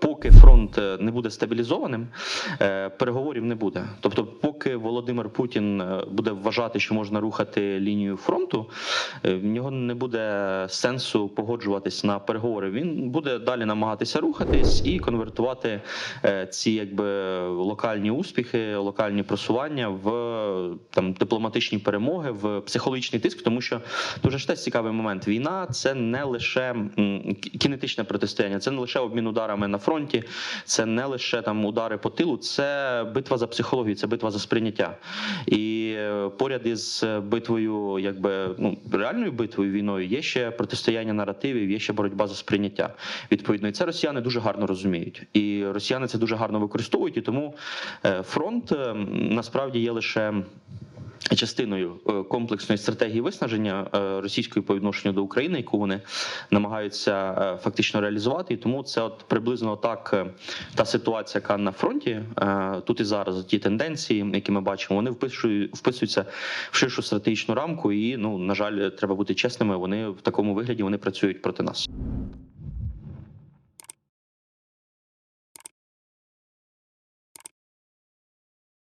поки фронт е, не буде стабілізованим, е, переговорів не буде. Тобто, поки Володимир Путін е, буде вважати, що можна рухати лінію фронту, в нього не буде сенсу погоджуватись на переговори. Він буде далі намагатися рухатись і конвертувати ці якби локальні успіхи, локальні просування в там дипломатичні перемоги, в психологічний тиск, тому що дуже ж теж цікавий момент. Війна це не лише кінетичне протистояння, це не лише обмін ударами на фронті, це не лише там удари по тилу, це битва за психологію, це битва за сприйняття. І е, поряд із битвою, якби ну реальною битвою війною, є ще протистояння наративів, є ще боротьба за сприйняття. Відповідно, і це росіяни дуже гарно розуміють, і росіяни це дуже гарно використовують. І тому е, фронт е, насправді є лише. Частиною е, комплексної стратегії виснаження е, російської по відношенню до України, яку вони намагаються е, фактично реалізувати, і тому це от приблизно так та ситуація, яка на фронті тут і зараз ті тенденції, які ми бачимо, вони вписують, вписуються в ширшу стратегічну рамку. І ну на жаль, треба бути чесними. Вони в такому вигляді вони працюють проти нас.